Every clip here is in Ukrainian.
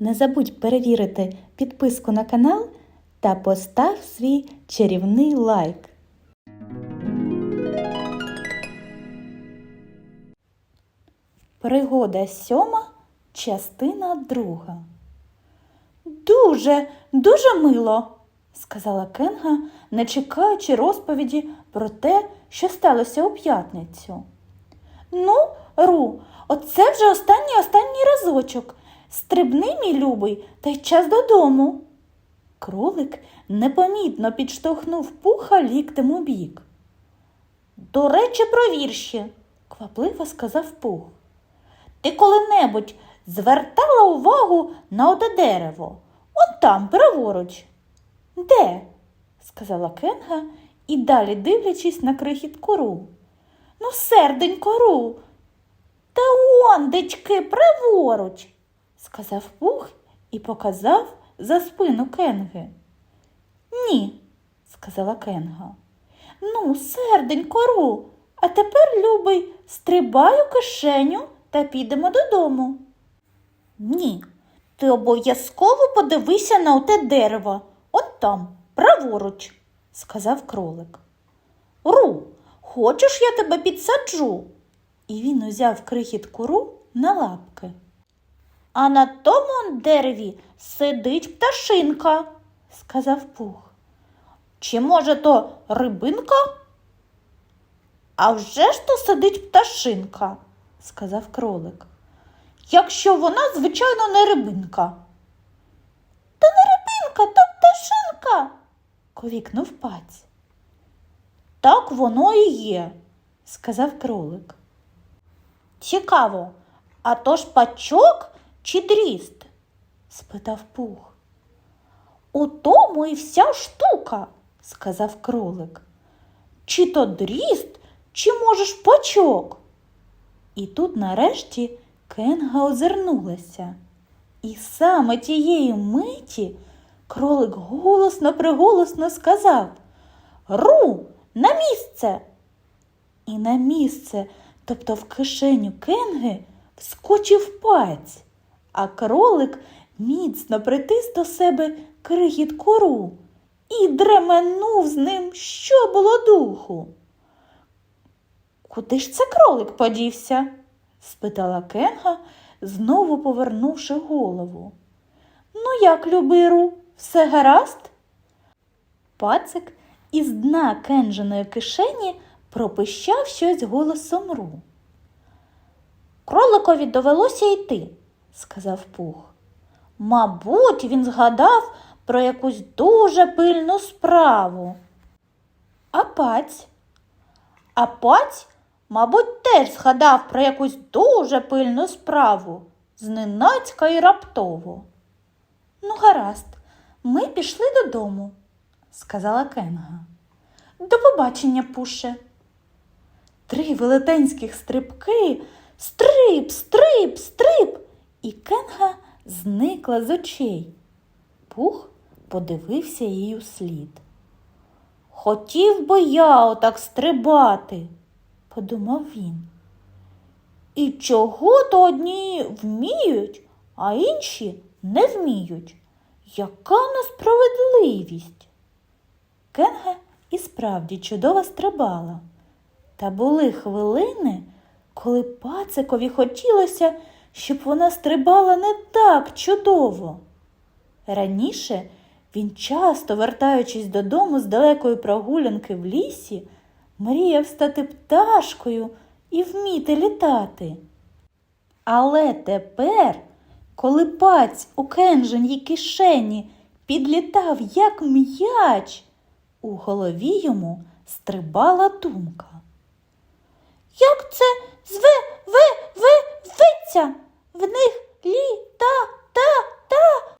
Не забудь перевірити підписку на канал та постав свій чарівний лайк. Пригода сьома, частина друга. Дуже, дуже мило, сказала Кенга, не чекаючи розповіді про те, що сталося у п'ятницю. Ну, Ру, оце вже останній останній разочок. Стрибни, мій любий, та й час додому. Кролик непомітно підштовхнув пуха ліктем у бік. До речі, про вірші, квапливо сказав пух. Ти коли-небудь звертала увагу на оте дерево? Он там, праворуч. Де? сказала Кенга і далі дивлячись на крихітку Ру. Ну, серденько Ру. Та он, дички, праворуч, сказав пух і показав за спину Кенги. Ні, сказала Кенга. Ну, серденько Ру, а тепер, любий, стрибай у кишеню та підемо додому. Ні, ти обов'язково подивися на оте дерево, от там, праворуч, сказав кролик. Ру, хочеш, я тебе підсаджу? І він узяв крихітку Ру на лапки. А на тому дереві сидить пташинка, сказав пух. Чи може то рибинка? А вже ж то сидить пташинка, сказав кролик. Якщо вона, звичайно, не рибинка. Та не рибинка, то пташинка, ковікнув паць. Так воно і є, сказав кролик. Цікаво, а то ж пачок чи дріст? спитав пух. У тому і вся штука, сказав кролик. Чи то дріст, чи можеш пачок? І тут нарешті Кенга озирнулася. І саме тієї миті кролик голосно приголосно сказав Ру, на місце. І на місце, тобто в кишеню Кенги, вскочив паць, а кролик міцно притис до себе крихітку Ру і дременув з ним, що було духу. Куди ж це кролик подівся? спитала Кенга, знову повернувши голову. Ну, як, любиру, все гаразд? Пацик із дна кенжиної кишені пропищав щось голосом ру. Кроликові довелося йти, сказав пух. Мабуть, він згадав про якусь дуже пильну справу. А паць? А паць, мабуть, теж згадав про якусь дуже пильну справу, зненацька і раптово. Ну, гаразд, ми пішли додому, сказала Кенга. До побачення, пуше. Три велетенських стрибки, стриб, стриб, стриб, і Кенга зникла з очей. Пух подивився їй у слід. Хотів би я отак стрибати, подумав він. І чого то одні вміють, а інші не вміють? Яка несправедливість? Кенга і справді чудово стрибала. Та були хвилини, коли пацикові хотілося, щоб вона стрибала не так чудово. Раніше він, часто вертаючись додому з далекої прогулянки в лісі, мріяв стати пташкою і вміти літати. Але тепер, коли паць у кенженій кишені підлітав, як м'яч, у голові йому стрибала думка. Як це зве ве ве виться? В них літа та та.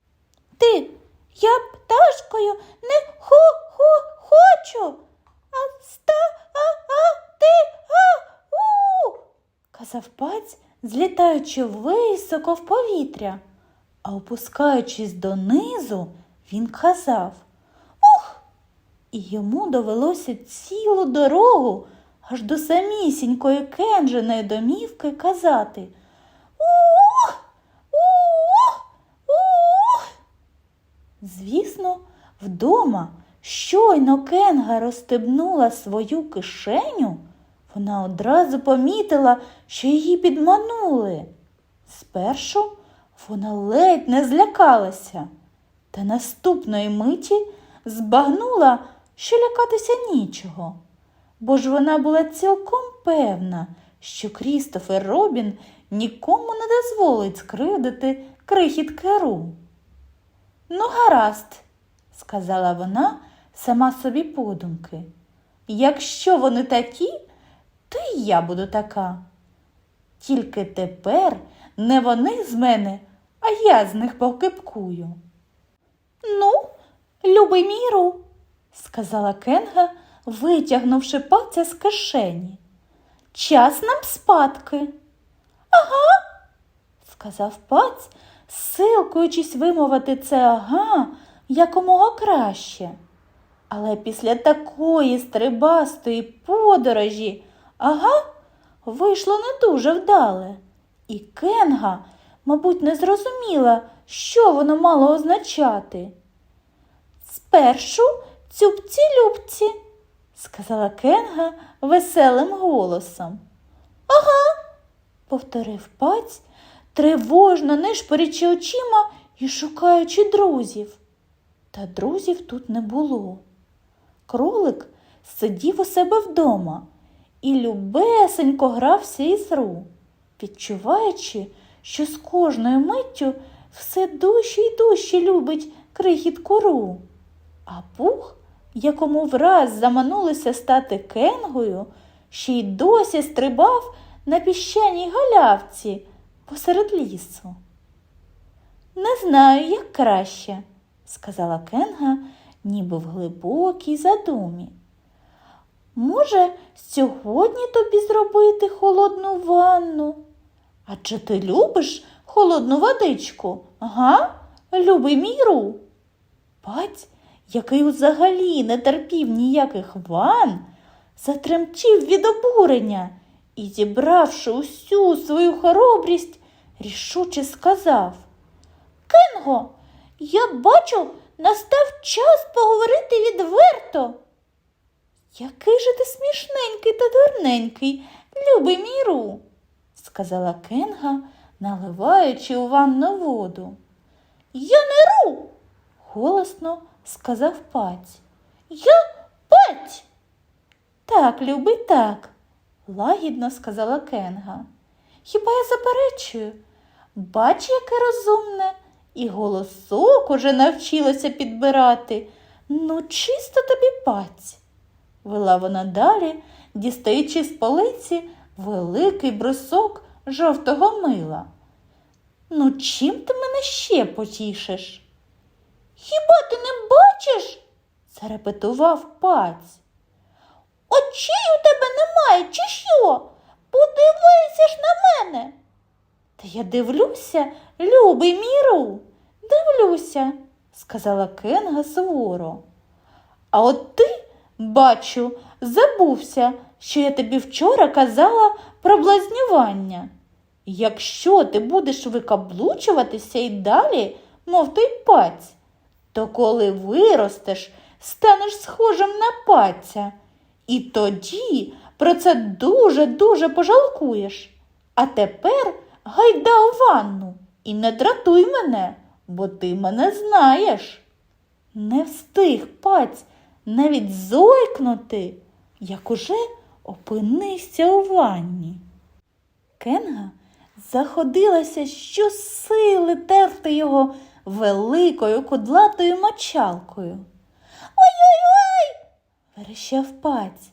Ти, я пташкою не хо-хо хочу, а ста а а ти а у. казав паць, злітаючи високо в повітря, а опускаючись донизу, він казав Ух! І йому довелося цілу дорогу аж до самісінької кенджиної домівки казати Ух! Ух! Ух! Звісно, вдома щойно Кенга розстебнула свою кишеню, вона одразу помітила, що її підманули. Спершу вона ледь не злякалася, та наступної миті збагнула, що лякатися нічого, бо ж вона була цілком певна, що Крістофер Робін нікому не дозволить скривдити крихітки Ру. Ну, гаразд, сказала вона сама собі подумки. Якщо вони такі, то і я буду така. Тільки тепер не вони з мене, а я з них покипкую. Ну, любий мій Ру, сказала Кенга, витягнувши пальця з кишені. Час нам спадки. Ага, сказав пац, силкуючись вимовити це ага якомога краще. Але після такої стрибастої подорожі ага вийшло не дуже вдале, і Кенга, мабуть, не зрозуміла, що воно мало означати. Спершу цюбці-любці, сказала Кенга веселим голосом. Ага, повторив паць, тривожно нишпорячи очима і шукаючи друзів. Та друзів тут не було. Кролик сидів у себе вдома і любесенько грався із ру, відчуваючи, що з кожною миттю все дужче й дужче любить крихітку ру. А пух, якому враз заманулося стати кенгою, ще й досі стрибав на піщаній галявці посеред лісу. Не знаю, як краще, сказала Кенга, ніби в глибокій задумі. Може, сьогодні тобі зробити холодну ванну? Адже ти любиш холодну водичку, га? Любий мій ру. Бать, який взагалі не терпів ніяких ван, затремтів від обурення і, зібравши усю свою хоробрість, рішуче сказав Кенго, я бачу, настав час поговорити відверто. Який же ти смішненький та дурненький, любий мій ру, сказала Кенга, наливаючи у ванну воду. Я не ру, голосно сказав паць. Я паць. Так, любий, так, лагідно сказала Кенга. Хіба я заперечую? Бач, яке розумне, і голосок уже навчилося підбирати. Ну, чисто тобі паць. Вела вона далі, дістаючи з полиці великий брусок жовтого мила. Ну, чим ти мене ще потішиш? Хіба ти не бачиш? зарепетував паць. Очей у тебе немає, чи що? Подивися ж на мене. Та я дивлюся, любий міру, дивлюся, сказала Кенга суворо. А от ти, бачу, забувся, що я тобі вчора казала про блазнювання. Якщо ти будеш викаблучуватися і далі, мов той паць, то коли виростеш, станеш схожим на паця. І тоді про це дуже-дуже пожалкуєш. А тепер гайда у ванну і не дратуй мене, бо ти мене знаєш. Не встиг паць навіть зойкнути, як уже опинився у ванні. Кенга заходилася щосили терти його великою кудлатою мочалкою. Ой-ой-ой, верещав паць.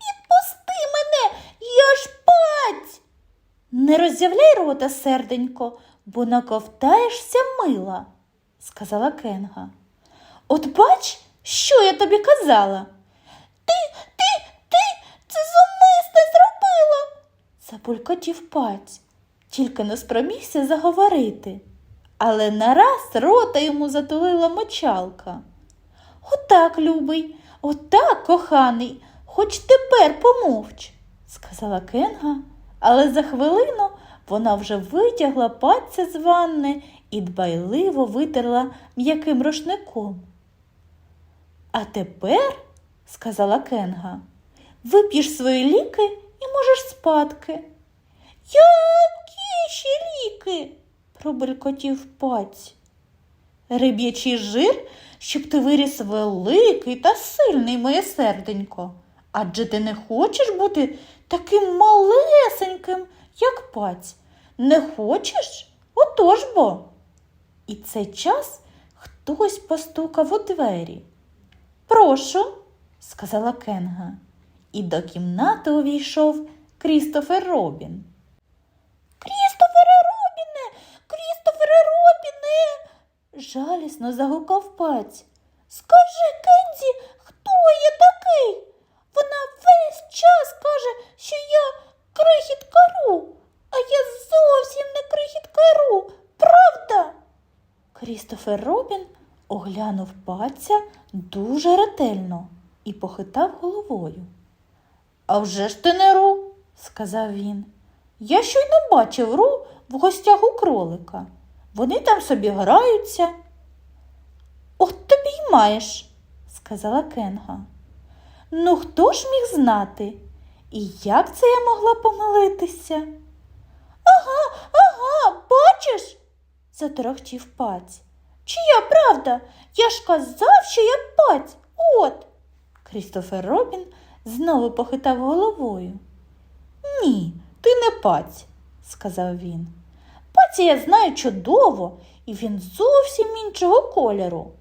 Відпусти мене, я ж паць. Не роззявляй рота, серденько, бо наковтаєшся мила, сказала Кенга. От бач, що я тобі казала. Ти, ти, ти це зумисне зробила, забулькотів паць, тільки не спромігся заговорити. Але нараз рота йому затулила мочалка. Отак, любий, отак, коханий, хоч тепер помовч, сказала Кенга, але за хвилину вона вже витягла пальця з ванни і дбайливо витерла м'яким рушником. А тепер, сказала Кенга, вип'єш свої ліки і можеш спадки. Які ще ліки? пробелькотів паць. Риб'ячий жир, щоб ти виріс великий та сильний, моє серденько. Адже ти не хочеш бути таким малесеньким, як паць. Не хочеш? Отож бо. І цей час хтось постукав у двері. Прошу, сказала Кенга, і до кімнати увійшов Крістофер Робін. Жалісно загукав паць. Скажи, Кензі, хто я такий? Вона весь час каже, що я крихітка Ру, а я зовсім не крихітка Ру, правда? Крістофер Робін оглянув паця дуже ретельно і похитав головою. А вже ж ти не Ру, сказав він. Я щойно бачив Ру в гостях у кролика. Вони там собі граються. Маєш, сказала Кенга. Ну, хто ж міг знати? І як це я могла помилитися? Ага, ага, бачиш? заторохтів паць. Чия правда? Я ж казав, що я паць. От. Крістофер Робін знову похитав головою. Ні, ти не паць, сказав він. Паця я знаю чудово, і він зовсім іншого кольору.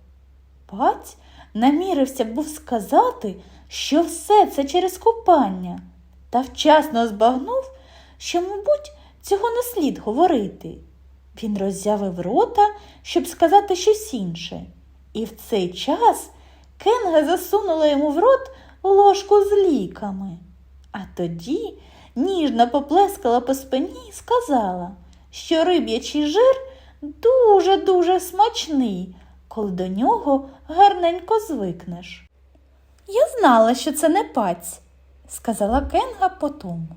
Паць намірився був сказати, що все це через купання, та вчасно збагнув, що, мабуть, цього не слід говорити. Він роззявив рота, щоб сказати щось інше, і в цей час Кенга засунула йому в рот ложку з ліками. А тоді ніжно поплескала по спині і сказала, що риб'ячий жир дуже-дуже смачний, коли до нього гарненько звикнеш. Я знала, що це не паць, сказала Кенга потому.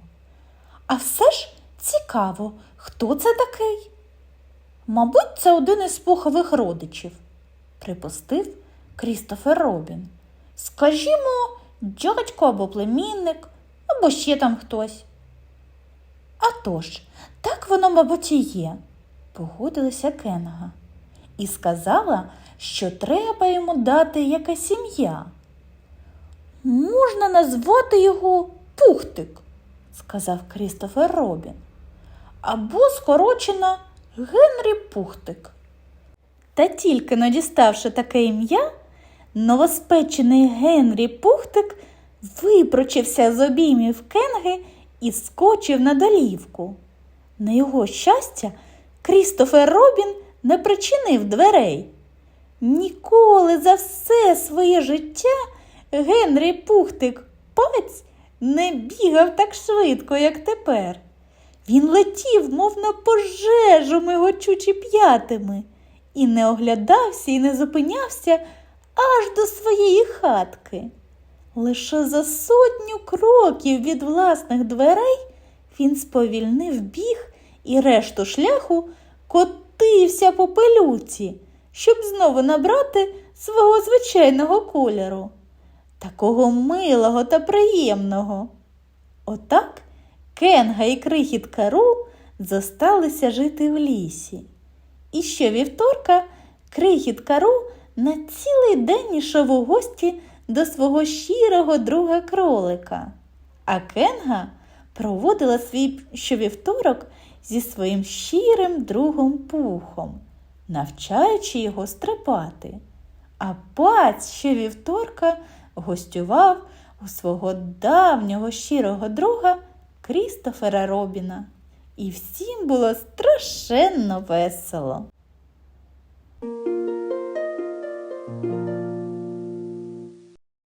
А все ж цікаво, хто це такий? Мабуть, це один із пухових родичів, припустив Крістофер Робін. Скажімо, дядько або племінник, або ще там хтось. «А тож, так воно, мабуть, і є, погодилася Кенга і сказала, що треба йому дати якась ім'я. Можна назвати його Пухтик, сказав Крістофер Робін, або скорочено Генрі Пухтик. Та тільки но діставши таке ім'я, новоспечений Генрі Пухтик випрочився з обіймів Кенги і скочив на долівку. На його щастя, Крістофер Робін не причинив дверей. Ніколи за все своє життя Генрі Пухтик паць не бігав так швидко, як тепер. Він летів, мов на пожежу мигочучи п'ятими, і не оглядався і не зупинявся аж до своєї хатки. Лише за сотню кроків від власних дверей він сповільнив біг і решту шляху котився по пилюці, щоб знову набрати свого звичайного кольору, такого милого та приємного. Отак Кенга і крихітка Ру зосталися жити в лісі. І щовівторка крихітка Ру на цілий день ішов у гості до свого щирого друга кролика, а Кенга проводила свій щовівторок зі своїм щирим другом пухом, навчаючи його стрибати. А паць ще вівторка гостював у свого давнього щирого друга Крістофера Робіна. І всім було страшенно весело.